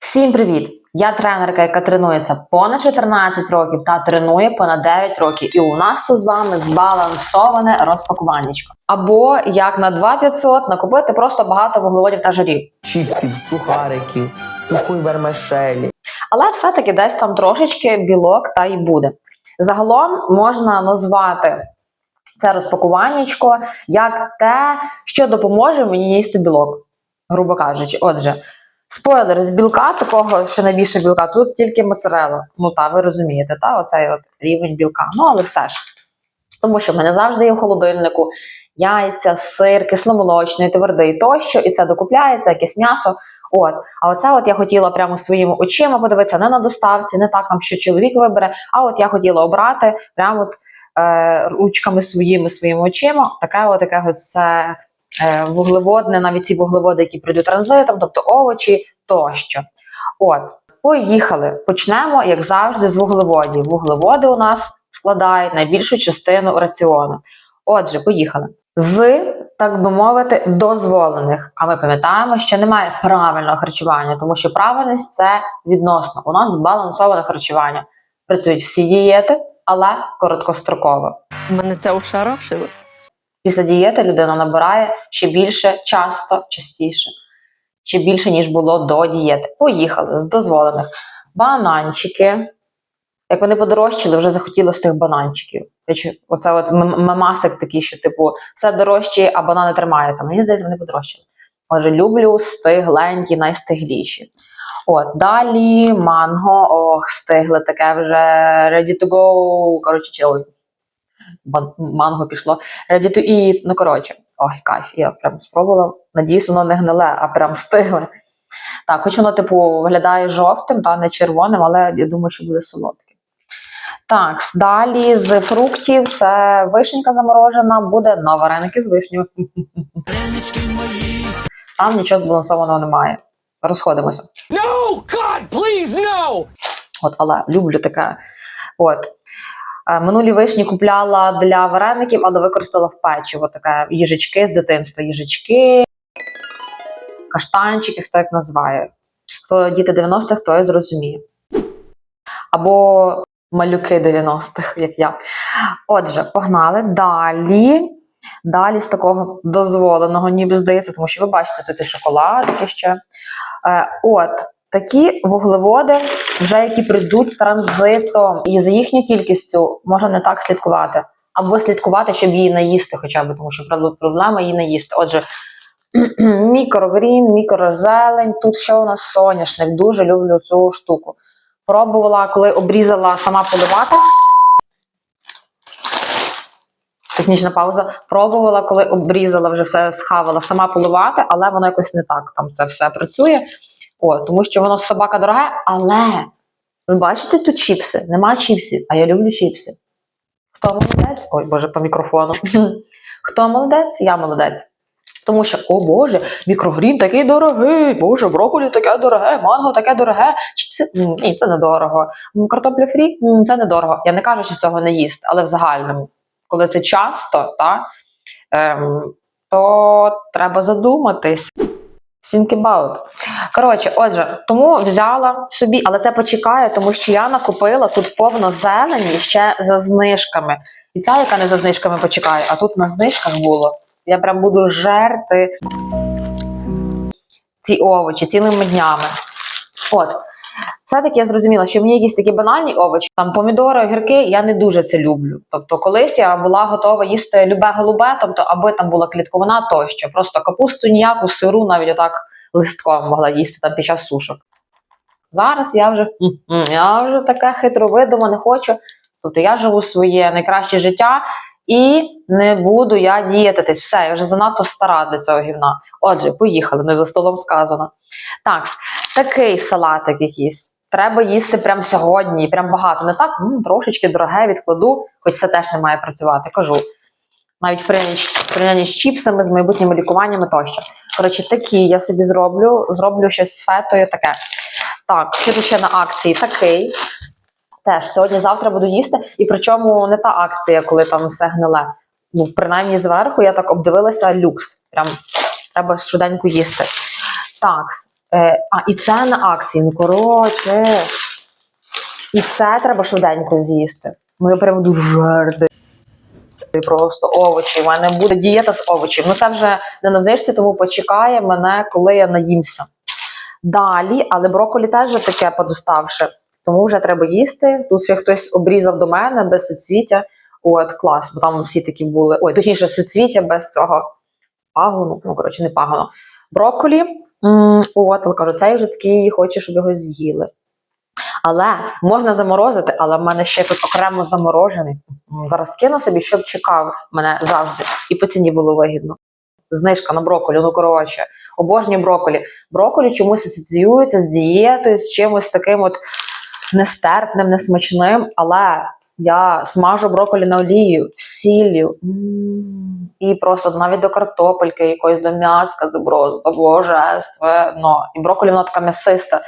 Всім привіт! Я тренерка, яка тренується понад 14 років та тренує понад 9 років. І у нас тут з вами збалансоване розпакуваннячко. Або як на 2500 накупити просто багато вуглеводів та жирів. чіпсів, сухариків, сухої вермишелі. Але все-таки десь там трошечки білок та й буде. Загалом можна назвати це розпакуваннячко як те, що допоможе мені їсти білок, грубо кажучи. Отже, спойлер з білка, такого, що найбільше білка, тут тільки моцарелла. Ну та ви розумієте, та оцей от рівень білка. Ну, але все ж. Тому що в мене завжди є в холодильнику яйця, сир, кисломолочний, твердий тощо, і це докупляється, якесь м'ясо. От, а оце от я хотіла прямо своїми очима подивитися не на доставці, не так що чоловік вибере. А от я хотіла обрати прямо от, е, ручками своїми своїми очима, таке от таке от це вуглеводне, навіть ці вуглеводи, які прийдуть транзитом, тобто овочі тощо. От, поїхали. Почнемо, як завжди, з вуглеводів. Вуглеводи у нас складають найбільшу частину раціону. Отже, поїхали. З, так би мовити, дозволених. А ми пам'ятаємо, що немає правильного харчування, тому що правильність це відносно. У нас збалансоване харчування. Працюють всі дієти, але короткостроково. Мене це ошарашило. Після дієти людина набирає ще більше, часто, частіше, ще більше, ніж було до дієти. Поїхали з дозволених. Бананчики. Як вони подорожчали, вже захотілося тих бананчиків. Оце от мемасик такий, що типу все дорожче, а банани тримаються. Мені здається, вони подорожчали. Отже, люблю стигленькі, найстигліші. От, далі манго, ох, стигле таке вже ready to go. Коротше, манго пішло. Ready to eat. Ну, коротше, ой, кайф, я прям спробувала. Надіюсь, воно не гниле, а прям стигле. Так, хоч воно, типу, виглядає жовтим, та не червоним, але я думаю, що буде солодке. Так, далі з фруктів це вишенька заморожена, буде на вареники з вишнею. Там нічого збалансованого немає. Розходимося. No, God, please, no! От, але люблю таке. От. Е, Минулі вишні купляла для вареників, але використала в печиво таке їжачки з дитинства. Їжачки, каштанчики, хто як називає. Хто діти 90-х, той зрозуміє. Або малюки 90-х, як я. Отже, погнали. Далі. Далі з такого дозволеного, ніби здається, тому що ви бачите, тут і шоколадки ще. Е, от, такі вуглеводи, вже які прийдуть транзитом, і за їхньою кількістю можна не так слідкувати. Або слідкувати, щоб її наїсти, хоча б, тому що проб- проблема її наїсти. Отже, мікрогрін, мікрозелень, тут ще у нас соняшник. Дуже люблю цю штуку. Пробувала, коли обрізала сама поливати. Технічна пауза. Пробувала, коли обрізала, вже все схавала, сама поливати, але воно якось не так там це все працює. О, тому що воно собака дороге, але ви бачите тут чіпси? Нема чіпсів, а я люблю чіпси. Хто молодець? Ой, Боже, по мікрофону. Хто молодець? Я молодець. Тому що, о Боже, мікрогрін такий дорогий, Боже, брокколі таке дороге, манго таке дороге, чіпси. Ні, це недорого. Картопля фрі це недорого. Я не кажу, що цього не їсти, але в загальному, коли це часто, та, ем, то треба задуматись. Think about. Коротше, отже, тому взяла собі, але це почекає, тому що я накупила тут повно зелені ще за знижками. І ця, яка не за знижками почекає, а тут на знижках було. Я прям буду жерти ці овочі цілими днями. От. Все-таки я зрозуміла, що мені якісь такі банальні овочі, там помідори, огірки, я не дуже це люблю. Тобто, колись я була готова їсти любе голубе, тобто, аби там була клітковина тощо. Просто капусту ніяку, сиру навіть отак листком могла їсти там під час сушок. Зараз я вже, я вже таке хитро видумане хочу. Тобто я живу своє найкраще життя і не буду я діятитись. Все, я вже занадто стара для цього гівна. Отже, поїхали, не за столом сказано. Так, такий салатик якийсь. Треба їсти прямо сьогодні, прям багато. Не так, м, трошечки дороге відкладу, хоч це теж не має працювати, кажу. Навіть в з- чіпсами, з майбутніми лікуваннями тощо. Коротше, такі я собі зроблю, зроблю щось з фетою таке. Так, що ще на акції? Такий. Теж сьогодні-завтра буду їсти. І причому не та акція, коли там все гниле. Ну, принаймні зверху я так обдивилася люкс. Прям треба швиденько їсти. Так, Е, а, і це на акції. Ну, коротше. І це треба швиденько з'їсти. Ну, я прям дуже жерди. Просто овочі. У мене буде дієта з овочів. Ну це вже не на тому почекає мене, коли я наїмся. Далі, але брокколі теж таке подоставше, тому вже треба їсти. Тут ще хтось обрізав до мене без суцвіття. От, клас, бо там всі такі були. Ой, точніше, суцвіття без цього пагону. Ну, коротше, не пагону. Брокколі. М, От, кажу, цей вже такий хоче, щоб його з'їли. Але можна заморозити, але в мене ще тут окремо заморожений. Зараз кину собі, щоб чекав мене завжди. І по ціні було вигідно. Знижка на брокколі, ну коротше, обожнюю брокколі. Брокколі чомусь асоціюється з дієтою, з чимось таким от нестерпним, несмачним, але я смажу брокколі на олію, сіллю. М, І просто навіть до картопельки, якоїсь до м'яска, просто божественно. І брокколі воно така м'ясиста.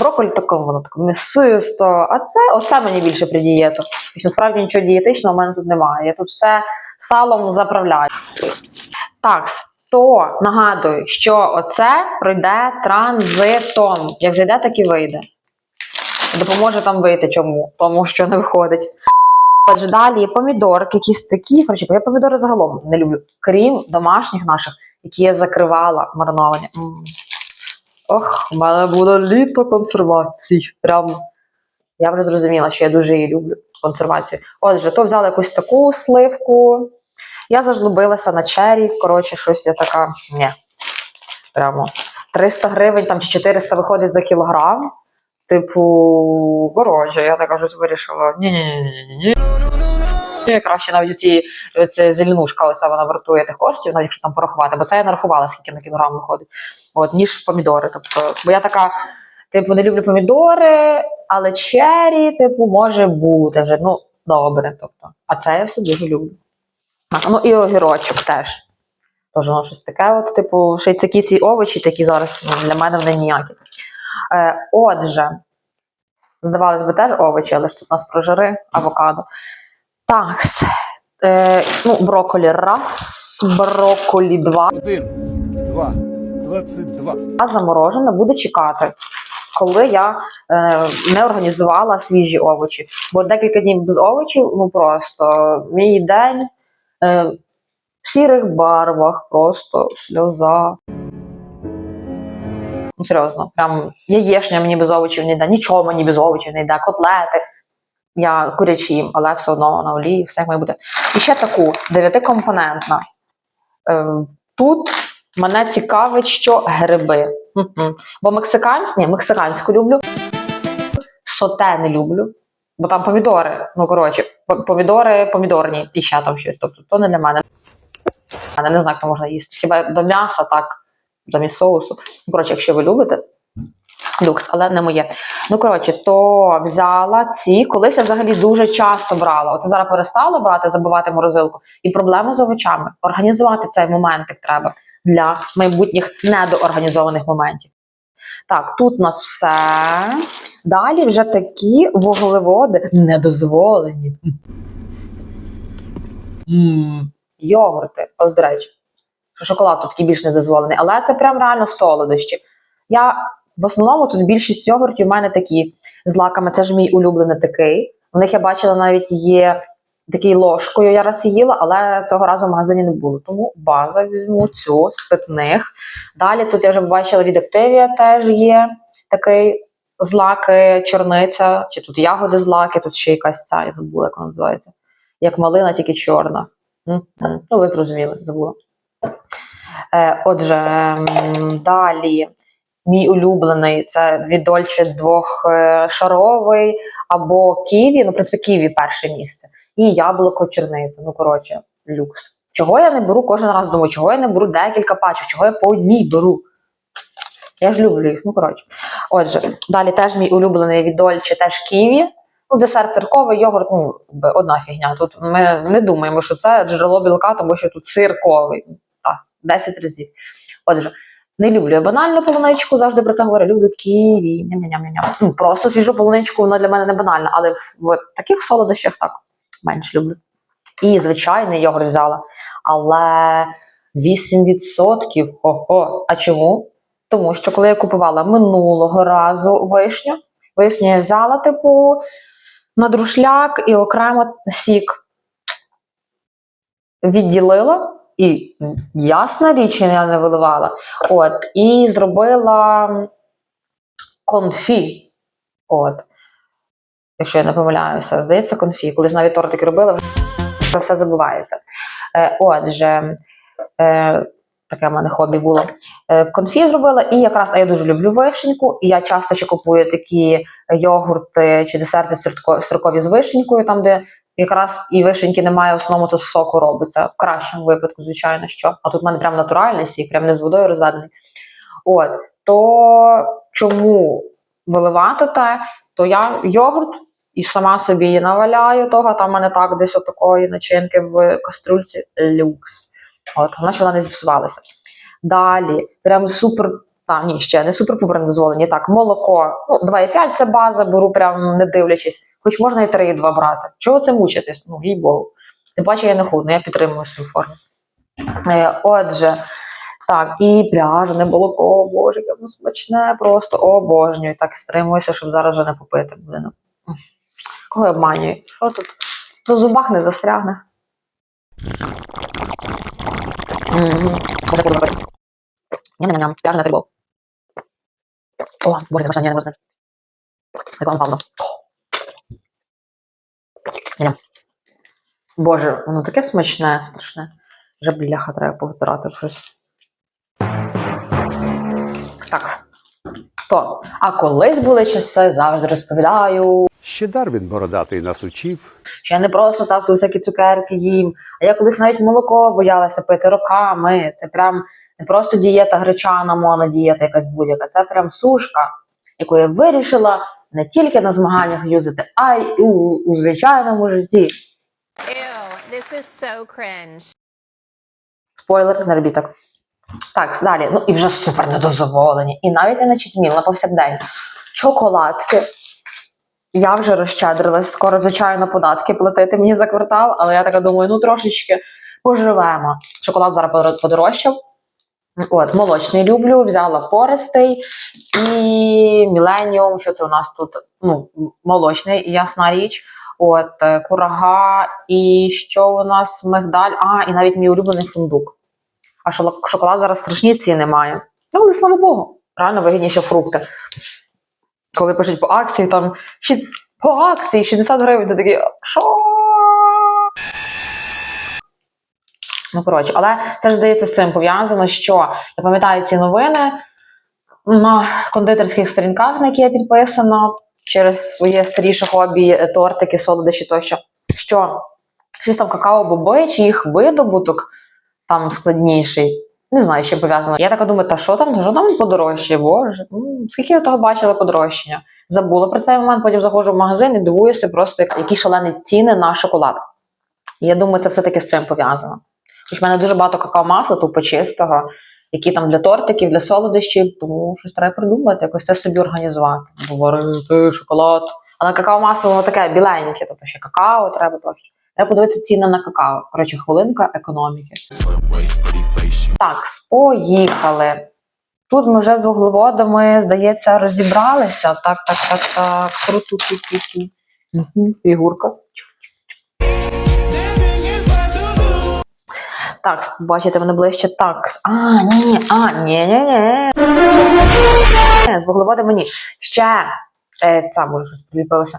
Брокколі таке, воно таке м'ясисто. А це оце мені більше при дієту. І що справді нічого дієтичного в мене тут немає. Я тут все салом заправляю. Так, то нагадую, що оце пройде транзитом. Як зайде, так і вийде. Допоможе там вийти чому? Тому що не виходить. Отже, далі помідорки, якісь такі. Коротше, я помідори загалом не люблю, крім домашніх наших, які я закривала мариновані. Ох, у мене буде літо консервацій. Прям я вже зрозуміла, що я дуже її люблю консервацію. Отже, то взяла якусь таку сливку. Я зажлобилася на чері. Коротше, щось я така. Ні. Прямо 300 гривень там чи 400 виходить за кілограм. Типу, коротше, я така щось вирішила. Ні-ні-ні. Ні, краще навіть ці зеленушка, ось вона вартує тих коштів, навіть якщо там порахувати, бо це я нарахувала, скільки на кілограм виходить. От, ніж помідори. Тобто, бо я така, типу, не люблю помідори, але чері, типу, може бути вже. Ну, добре. Тобто. А це я все дуже люблю. Ну і огірочок теж. Тож воно щось таке, от, типу, ще й такі ці овочі, такі зараз ну, для мене вони ніякі. Е, отже, здавалось би, теж овочі, але ж тут у нас прожари, авокадо. Так, е, ну, брокколі раз, брокколі два. Один, два, двадцять два. А заморожене буде чекати, коли я е, не організувала свіжі овочі. Бо декілька днів без овочів, ну просто мій день е, в сірих барвах, просто сльоза. Ну, серйозно, прям яєшня мені без овочів не йде, нічого мені без овочів не йде, котлети. Я курячі їм, але все одно на олії, все як має бути. І ще таку дев'ятикомпонентна. Е, тут мене цікавить, що гриби. Бо мексиканську, ні, мексиканську люблю. Соте не люблю. Бо там помідори. Ну, коротше, помідори помідорні і ще там щось. Тобто, то не для мене. Я не знаю, як то можна їсти. Хіба до м'яса, так, замість соусу. Коротше, якщо ви любите, люкс, але не моє. Ну, коротше, то взяла ці. Колись я взагалі дуже часто брала. Оце зараз перестала брати, забивати морозилку. І проблема з овочами. Організувати цей моментик треба для майбутніх недоорганізованих моментів. Так, тут у нас все. Далі вже такі вуглеводи недозволені. М, Йогурти, але до речі, що шоколад тут такий більш недозволений, але це прям реально солодощі. Я в основному тут більшість йогуртів у мене такі з лаками. Це ж мій улюблений такий. У них я бачила навіть є такий ложкою. Я раз їла, але цього разу в магазині не було. Тому база візьму цю з питних. Далі тут я вже бачила від Activia теж є такий злаки, чорниця, чи тут ягоди злаки, тут ще якась ця, я забула, як вона називається. Як малина, тільки чорна. Ну, ви зрозуміли, забула. Е, отже, далі. Мій улюблений це від Dolce двохшаровий або Ківі. Ну, в принципі, Ківі перше місце. І яблуко черниця. Ну, коротше, люкс. Чого я не беру кожен раз думаю, чого я не беру декілька пачок, чого я по одній беру. Я ж люблю їх, ну коротше. Отже, далі теж мій улюблений від Dolce, теж Ківі. Ну, десерт цирковий, йогурт, ну, одна фігня. Тут ми не думаємо, що це джерело білка, тому що тут сирковий. Так, 10 разів. Отже, не люблю я банальну полуничку, завжди про це говорю. Люблю. Ням-ням-ням-ням. Ну, просто свіжу полуничку, вона для мене не банальна, але в, в таких солодощах так менш люблю. І звичайний йогурт взяла. Але 8%. Ого. А чому? Тому що коли я купувала минулого разу вишню, вишню я взяла, типу, на друшляк і окремо сік відділила. І ясна річ, я не виливала. От, і зробила конфі. От. Якщо я не помиляюся, здається, конфі. Колись навіть тортики робила, вже все забувається. Е, отже, е, таке в мене хобі було. Е, конфі зробила, і якраз а я дуже люблю вишеньку. І я часто ще купую такі йогурти чи десерти сиркові з вишенькою, там, де якраз і вишеньки немає, в основному то соку робиться. В кращому випадку, звичайно, що. А тут в мене прям натуральний сік, прям не з водою розведений. От, то чому виливати те, то я йогурт і сама собі наваляю того, там мене так десь отакої начинки в каструльці люкс. От, щоб вона не зіпсувалася. Далі, прям супер. Та, ні, ще не супер пупер дозволені. Так, молоко. Ну, 2,5 це база, беру прям не дивлячись. Хоч можна і 3,2 брати. Чого це мучитись? Ну, їй Богу. Тим паче я не худна, я підтримую свою форму. Е, отже, так, і пряжене молоко, боже, яке воно смачне, просто обожнюю. Так стримуюся, щоб зараз вже не попити. Блин. Кого я обманюю? Що тут? За зубах не застрягне. Ням-ням-ням, пряжене трибол. О, боже, ні, не можна. Реклама пауза. Боже, воно таке смачне, страшне. Вже бляха треба повитирати щось. Так. То, а колись були часи, завжди розповідаю, Ще Дарвін бородатий нас учив. що я не просто так тут всякі цукерки їм, а я колись навіть молоко боялася пити роками. Це прям не просто дієта гречана, мона дієта якась будь-яка. Це прям сушка, яку я вирішила не тільки на змаганнях юзати, а й у, у звичайному житті. Ew, this is so cringe. Спойлер, не робіть так. Так, далі. Ну і вже супер недозадоволені. І навіть не на читміл, на повсякдень. Чоколадки. Я вже розщедрилась, скоро, звичайно, податки платити мені за квартал, але я така думаю, ну трошечки поживемо. Шоколад зараз подорожчав. От, молочний люблю, взяла пористий і Міленіум, що це у нас тут? Ну, молочний, ясна річ. От, е, курага, і що у нас мигдаль, а, і навіть мій улюблений фундук. А шоколад зараз страшні ціни має. Ну, але слава Богу, реально вигідніше фрукти. Коли пишуть по акції, там по акції 60 гривень, ти такий, що? Ну, коротше, але це ж здається з цим пов'язано, що я пам'ятаю ці новини на кондитерських сторінках, на які я підписана через своє старіше хобі, е, тортики, солодощі тощо, що щось там какао-боби, чи їх видобуток там складніший. Не знаю, що пов'язано. Я така думаю, та що там, що там подорожчає? Боже, ну, скільки я того бачила подорожчання? Забула про цей момент, потім заходжу в магазин і дивуюся просто, які шалені ціни на шоколад. Я думаю, це все-таки з цим пов'язано. Хоч в мене дуже багато какао-масла, тупо чистого, які там для тортиків, для солодощів, тому щось треба придумати, якось це собі організувати. Говорити, шоколад. Але какао-масло воно таке біленьке, тобто ще какао треба тощо. Треба подивитися ціни на какао. Коротше, хвилинка економіки. Так, поїхали. Тут ми вже з вуглеводами, здається, розібралися. Так, так, так, так. Круту ту ту ту Угу, Фігурка. Так, бачите мене ближче. Так. А, ні, ні, а, ні, ні, ні. З вуглеводами ні. Ще е, це може щось приліпилося.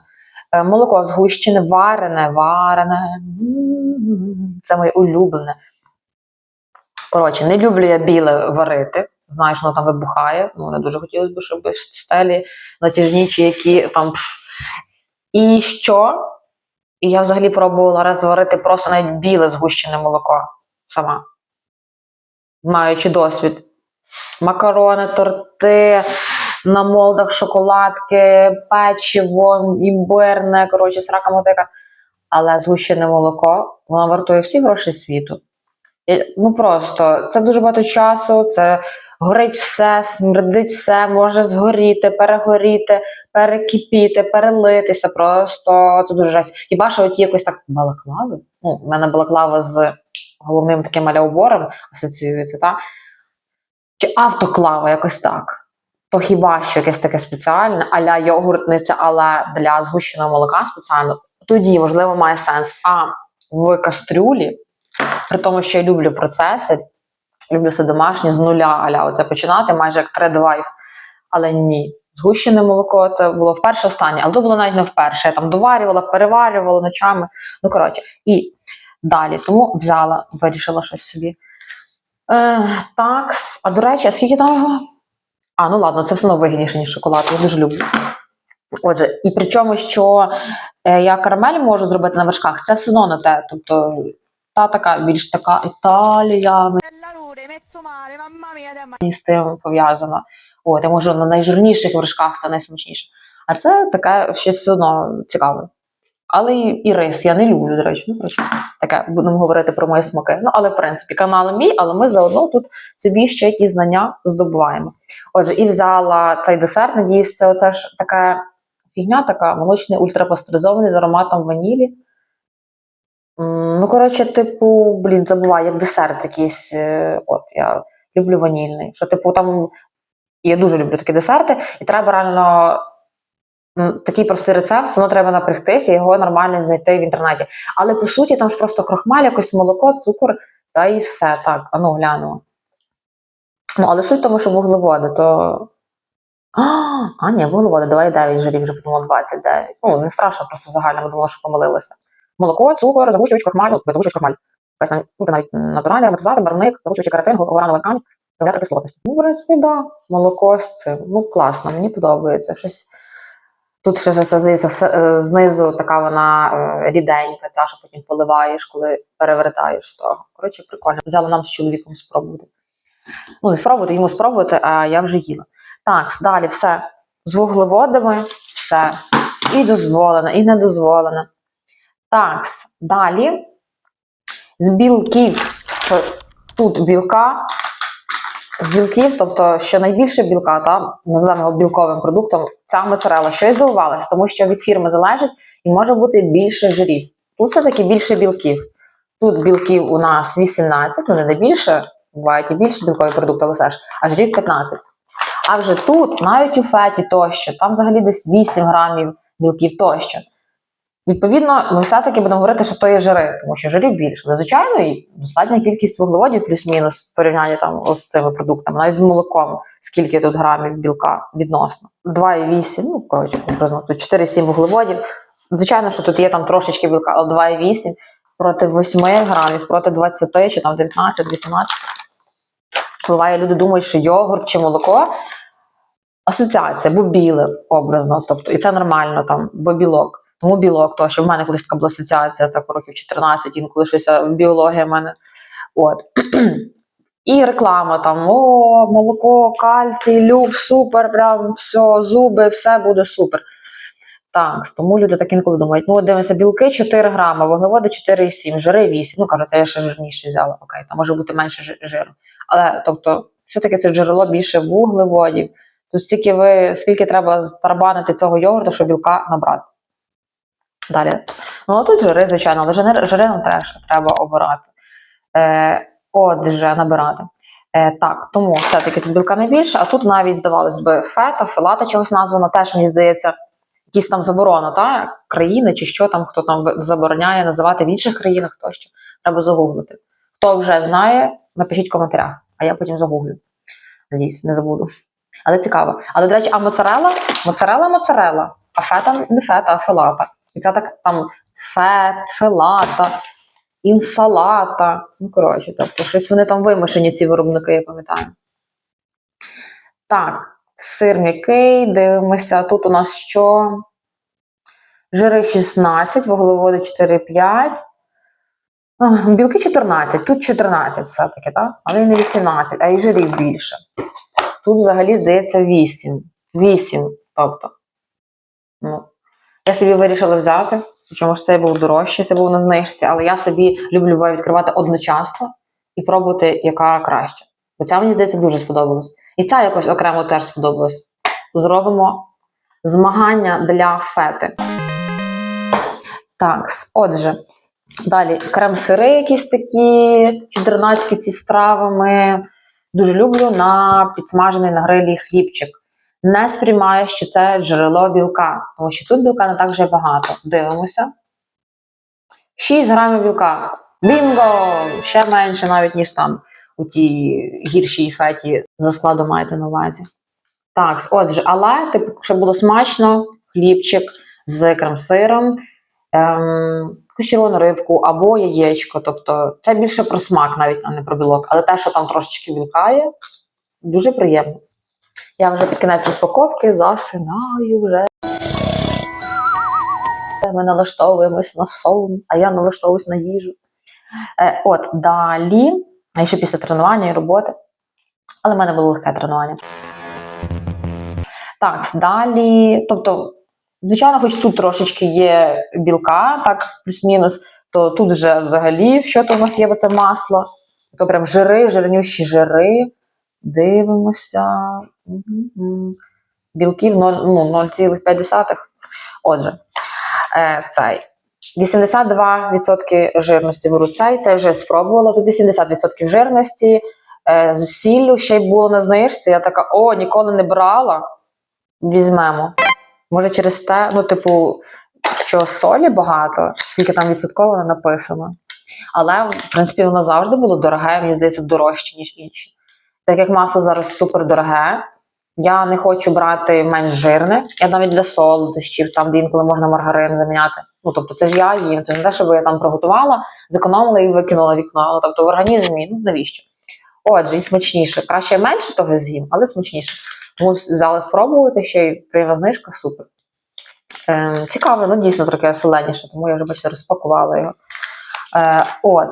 Е, молоко згущене, варене, варене. Це моє улюблене. Коротше, не люблю я біле варити. Знаєш, воно там вибухає. Ну, не дуже хотілося б, щоб стелі натяжні чи які там. І що? І я взагалі пробувала раз зварити просто навіть біле згущене молоко сама, маючи досвід. Макарони, торти, на молдах шоколадки, печиво, імбирне, коротше, срака мотика. Але згущене молоко, воно вартує всі гроші світу. Ну просто це дуже багато часу, це горить все, смердить все, може згоріти, перегоріти, перекипіти, перелитися. Просто це дуже жесть. Хіба що оті якось так балаклави? Ну, в мене балаклава з головним таким аля убором асоціюється, та? чи автоклава, якось так. То хіба що якесь таке спеціальне, аля йогуртниця, але для згущеного молока спеціально, тоді, можливо, має сенс. А в кастрюлі, при тому, що я люблю процеси, люблю все домашнє з нуля, аля оце починати, майже як тред-вайф. Але ні, згущене молоко це було вперше останнє, але то було навіть не вперше. Я там доварювала, переварювала ночами. Ну, коротше, і далі. Тому взяла, вирішила щось собі. Е, такс. А до речі, а скільки там? А, ну ладно, це все одно вигідніше, ніж шоколад. Я дуже люблю. Отже, і причому, що е, я карамель можу зробити на вершках, це все одно не те. Тобто, та така більш така Італія, мені з тим пов'язана. От, я можу на найжирніших вершках це найсмачніше. А це таке щось все одно цікаве. Але і, і рис я не люблю, до речі. Ну, коротше, таке будемо говорити про мої смаки. Ну, але в принципі, канал мій, але ми заодно тут собі ще якісь знання здобуваємо. Отже, і взяла цей десерт. Надіюсь, це оце ж така фігня, така молочний ультрапастеризований з ароматом ванілі. Ну, коротше, типу, блін, забуваю, як десерт якийсь. е, От я люблю ванільний. Що, типу, там я дуже люблю такі десерти, і треба реально такий простий рецепт, все одно треба напрягтися і його нормально знайти в інтернеті. Але по суті, там ж просто крохмаль, якось молоко, цукор, та і все. Так, ну глянемо. Ну, але суть в тому, що вуглеводи, то. А, а ні, вуглеводи, давай 9 жирів, вже подумала 29. Ну, не страшно, просто загально, бо думала, що помилилася. Молоко, цукор, загущувач, крохмаль, ну, загущувач крохмаль. Якась ну, це навіть натуральний ароматизатор, барвник, загущувачі каротин, урановий камінь, регулятор кислотності. Ну, в принципі, да. Молоко з цим. Ну, класно, мені подобається. Щось. Тут ще це здається, е, знизу така вона е, ріденька, ця, що потім поливаєш, коли перевертаєш з того. Коротше, прикольно. Взяла нам з чоловіком спробувати. Ну, не спробувати, йому спробувати, а я вже їла. Так, далі все. З вуглеводами все. І дозволено, і не Так, далі. З білків, тут білка, з білків, тобто що найбільше білка, та, називаємо його білковим продуктом, ця моцарела. Що я здивувалася, тому що від фірми залежить і може бути більше жирів. Тут все-таки більше білків. Тут білків у нас 18, ну не найбільше, бувають і більше білкові продукти, але все ж, а жирів 15. А вже тут, навіть у феті тощо, там взагалі десь 8 грамів білків тощо. Відповідно, ми все-таки будемо говорити, що то є жири, тому що жирів більше. Але, звичайно, і достатня кількість вуглеводів, плюс-мінус в порівнянні там з цими продуктами, навіть з молоком, скільки тут грамів білка відносно. 2,8, ну, коротше, приблизно тут 4,7 вуглеводів. Звичайно, що тут є там трошечки білка, але 2,8 проти 8 грамів, проти 20 чи там 19, 18. Буває, люди думають, що йогурт чи молоко асоціація, бо біле образно, тобто, і це нормально там, бо білок. Тому білок, то що в мене колись така була асоціація, так років 14, інколи щось біологія в мене. От. І реклама там: о, молоко, кальцій, люкс, супер, прям все, зуби, все буде супер. Так, тому люди так інколи думають: ну, дивимося, білки 4 грами, вуглеводи 4,7, жири 8. Ну, кажуть, це я ще жирніше взяла. Окей, там може бути менше жиру. Але тобто, все-таки це джерело більше вуглеводів. Тут стільки ви, скільки треба тарабанити цього йогурту, щоб білка набрати. Далі. Ну, тут жири, звичайно, але жири, жири нам теж треба обирати. Е, отже, набирати. Е, так, тому все-таки тут білка найбільше, а тут навіть, здавалось би, фета, филата чогось названо, теж, мені здається, якісь там заборона, та? країни чи що там, хто там забороняє називати в інших країнах тощо. Треба загуглити. Хто вже знає, напишіть в коментарях, а я потім загуглю. Надіюсь, не забуду. Але цікаво. Але, до речі, а моцарела? Моцарела моцарела, а фета не фета, а филата. Це так там фет, филата, інсалата. Ну, коротше, тобто, щось вони там вимушені, ці виробники, я пам'ятаю. Так, сир м'який, дивимося. Тут у нас що? Жири 16, вуглеводи 4,5. Білки 14, тут 14 все-таки, так? Але і не 18, а і жирів більше. Тут взагалі здається 8. 8, тобто. Ну, я собі вирішила взяти, чому ж це був дорожче, це був на знижці, але я собі люблю відкривати одночасно і пробувати, яка краще. Бо ця мені здається дуже сподобалась. І ця якось окремо теж сподобалась. Зробимо змагання для фети. Так, отже, далі крем-сири якісь такі, чудернацькі ці з Дуже люблю на підсмажений на грилі хлібчик. Не сприймаю, що це джерело білка, тому що тут білка не так вже багато. Дивимося. 6 грамів білка. Бінго! Ще менше навіть, ніж там у тій гіршій феті за складом мається на увазі. Так, отже, але типу, щоб було смачно, хлібчик з крем-сиром, ем, рибку або яєчко. Тобто це більше про смак, навіть а не про білок. Але те, що там трошечки білка є, дуже приємно. Я вже під кінець розпаковки засинаю вже. Ми налаштовуємось на сон, а я налаштовуюсь на їжу. Е, от, далі, а ще після тренування і роботи. Але в мене було легке тренування. Так, далі, тобто, звичайно, хоч тут трошечки є білка, так, плюс-мінус, то тут вже взагалі, що то у нас є, бо це масло. То прям жири, жирнющі жири. Дивимося. Білків 0, ну, 0,5. Отже, е, цей. 82% жирності беру цей, це вже спробувала. Тут 80% жирності. Е, з сіллю ще й було на знижці. Я така, о, ніколи не брала. Візьмемо. Може, через те, ну, типу, що солі багато, скільки там відсотково написано. Але, в принципі, воно завжди було дороге, мені здається, дорожче, ніж інші. Так як масло зараз супер дороге, я не хочу брати менш жирне. Я навіть для солодощів, там, де інколи можна маргарин заміняти. Ну, тобто, це ж я їм, це не те, щоб я там приготувала, зекономила і викинула вікно. Ну, тобто в організмі, ну навіщо? Отже, і смачніше. Краще менше того з'їм, але смачніше. Тому взяла спробувати ще й прийма знижка, супер. Ем, цікаво, ну дійсно трохи соленіше, тому я вже бачите, розпакувала його. Е, от.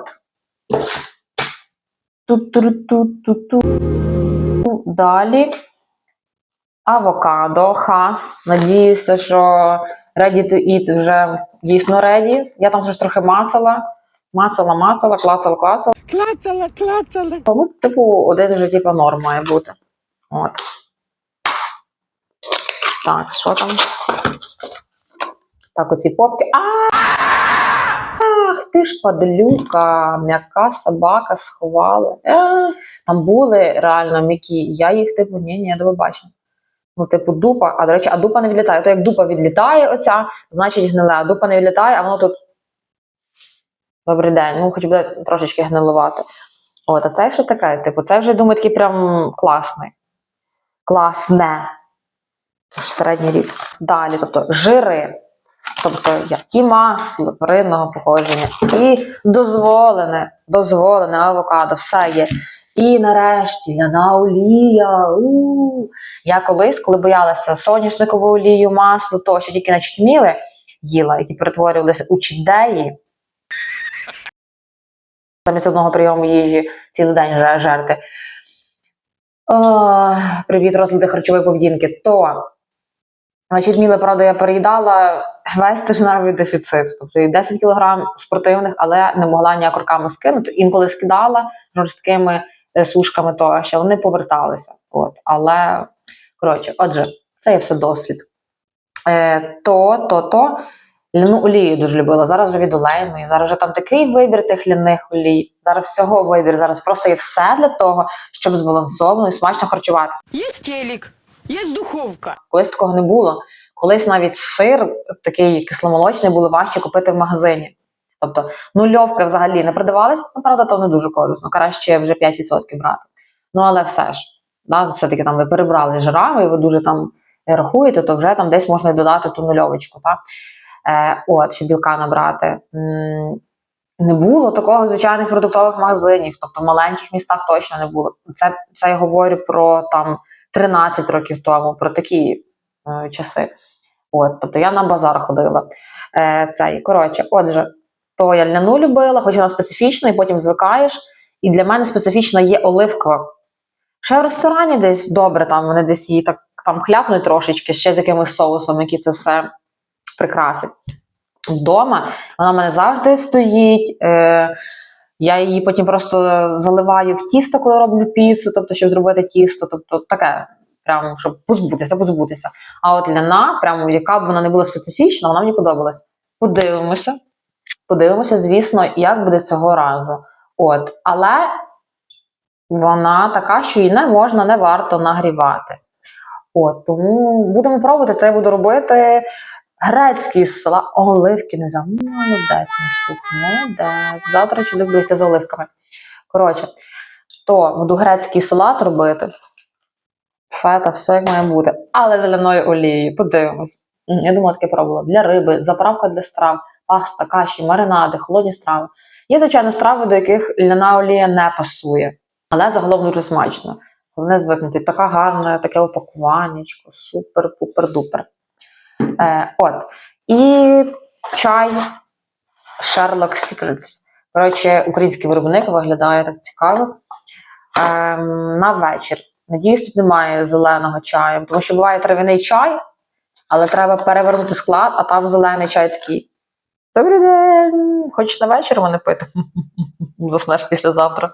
Ту-ту-ту-ту-ту. Далі. Авокадо, хас. Надіюся, що ready to eat вже дійсно ready. Я там щось трохи мацала. Мацала, мацала, клацала, клацала. Клацала, клацала. Ну, типу, один вже типу, норм має бути. От. Так, що там? Так, оці попки. А! Ах, ти ж падлюка, м'яка собака сховала. Е, там були реально м'які. Я їх, типу, ні, ні, до побачення. Ну, типу, дупа, а до речі, а дупа не відлітає. То як дупа відлітає, оця, значить гниле, а дупа не відлітає, а воно тут. Добрий день, ну хоч буде трошечки гнилувати. От, а це що таке? Типу, це вже думаю, такий прям класний. Класне. Це ж середній рік. Далі, тобто жири. Тобто і масло тваринного походження, і дозволене, дозволене авокадо, все є. І нарешті ляна олія. У. Я колись, коли боялася соняшникову олію, масло, то що тільки начтміли, їла, які перетворювалися у чідеї. Замість одного прийому їжі цілий день жерти. Привіт, розлади харчової поведінки. То, значить, міле, правда, я переїдала весь тижневий дефіцит. Тобто 10 кілограм спортивних, але не могла ніяк руками скинути. Інколи скидала жорсткими е, сушками тощо, вони поверталися. От. Але, коротше, отже, це є все досвід. Е, то, то, то. Ляну олію дуже любила. Зараз вже від олейної. Зараз вже там такий вибір тих ляних олій. Зараз всього вибір. Зараз просто є все для того, щоб збалансовано і смачно харчуватися. Есть телек, есть духовка. Колись такого не було. Колись навіть сир такий кисломолочний було важче купити в магазині. Тобто нульовки взагалі не продавались, ну, правда, то не дуже корисно. Краще вже 5% брати. Ну, але все ж, да, все-таки там ви перебрали жирами, і ви дуже там рахуєте, то вже там десь можна додати ту нульовочку. Так? Е, от, щоб білка набрати. Не було такого звичайних продуктових магазинів, тобто в маленьких містах точно не було. Це, це я говорю про там 13 років тому, про такі е, часи. От, тобто я на базар ходила. Е, цей, коротше, отже, то я льняну любила, хоч вона специфічна, і потім звикаєш. І для мене специфічна є оливкова. Ще в ресторані десь добре, там вони десь її так там хляпнуть трошечки, ще з якимось соусом, який це все прикрасить. Вдома вона в мене завжди стоїть. Е, я її потім просто заливаю в тісто, коли роблю піцу, тобто, щоб зробити тісто. Тобто таке, прям, щоб позбутися, позбутися. А от ляна, прямо яка б вона не була специфічна, вона мені подобалась. Подивимося. Подивимося, звісно, як буде цього разу. От, але вона така, що її не можна, не варто нагрівати. От, тому будемо пробувати це я буду робити. Грецький села, оливки не за молодець, Настюх, молодець. Завтра чи люблю йти за оливками. Коротше, то буду грецький салат робити. Фета, все як має бути. Але з ляною олією. Подивимось. Я думала, таке пробувала. Для риби, заправка для страв, паста, каші, маринади, холодні страви. Є, звичайно, страви, до яких ляна олія не пасує, але загалом дуже смачно. Головне звикнути. Така гарна, таке упакуваннячко, супер-пупер-дупер. Е, от. І чай Sherlock Secrets. Коротше, український виробник виглядає так цікаво. Ем, на вечір. Надіюсь, тут немає зеленого чаю, тому що буває трав'яний чай, але треба перевернути склад, а там зелений чай такий. Добрий день! Хочеш на вечір мене пити? Заснеш післязавтра.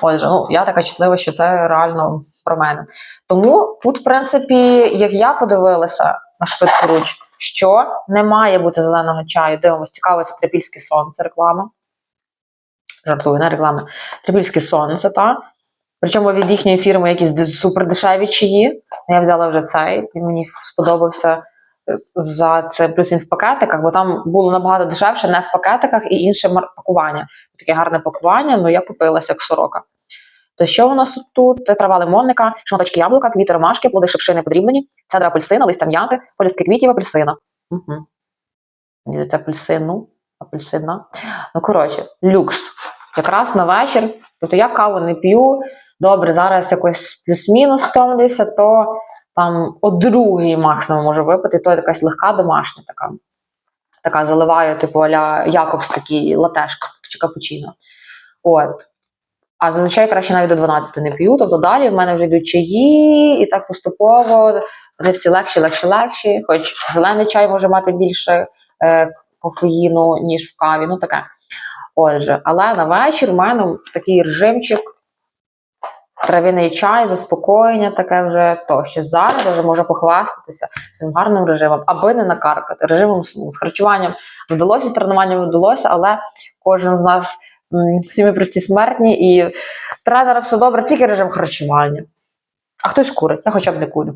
Отже, ну я така чутлива, що це реально про мене. Тому тут, в принципі, як я подивилася на швидкоруч, що не має бути зеленого чаю. Дивимось, цікаво, це трипільське сонце, реклама. Жартую, не реклама. Трипільське сонце, та. Причому від їхньої фірми якісь супердешеві чаї. Я взяла вже цей, він мені сподобався за це. Плюс він в пакетиках, бо там було набагато дешевше, не в пакетиках і інше пакування. Таке гарне пакування, ну я купилася як сорока. То що у нас тут? Трава лимонника, шматочки яблука, квіти ромашки, плоди шипшини подрібнені, цедра апельсина, листя м'яти, полюстки квітів апельсина. Угу. Мені апельсину, апельсина. Ну, коротше, люкс. Якраз на вечір. Тобто я каву не п'ю. Добре, зараз якось плюс-мінус втомлюся, то там о другій максимум можу випити, то якась легка домашня така. Така заливаю, типу, аля Якобс такий латешка чи капучино. От. А зазвичай краще навіть до 12 не п'ю. Тобто далі в мене вже йдуть чаї, і так поступово вони всі легші, легші, легші. Хоч зелений чай може мати більше е, кофеїну, ніж в каві. Ну таке. Отже, але на вечір в мене такий режимчик, трав'яний чай, заспокоєння, таке вже то, що зараз вже можу похвастатися цим гарним режимом, аби не накаркати, режимом сну. З харчуванням вдалося, з тренуванням вдалося, але кожен з нас всі ми прості смертні, і тренера все добре, тільки режим харчування. А хтось курить, я хоча б не курю.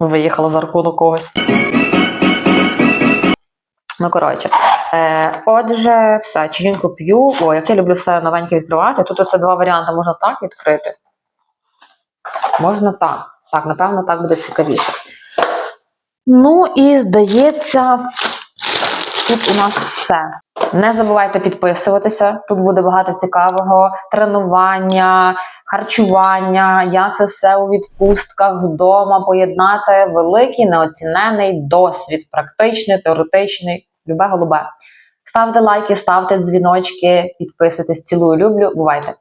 Виїхала за рахунок когось. Ну, коротше. Е, отже, все, чаїнку п'ю. О, як я люблю все новеньке відкривати. Тут оце два варіанти. Можна так відкрити. Можна так. Так, напевно, так буде цікавіше. Ну і здається, тут у нас все. Не забувайте підписуватися. Тут буде багато цікавого тренування, харчування. Я це все у відпустках вдома поєднати великий неоцінений досвід, практичний, теоретичний, любе голубе. Ставте лайки, ставте дзвіночки, підписуйтесь. Цілую, люблю. Бувайте!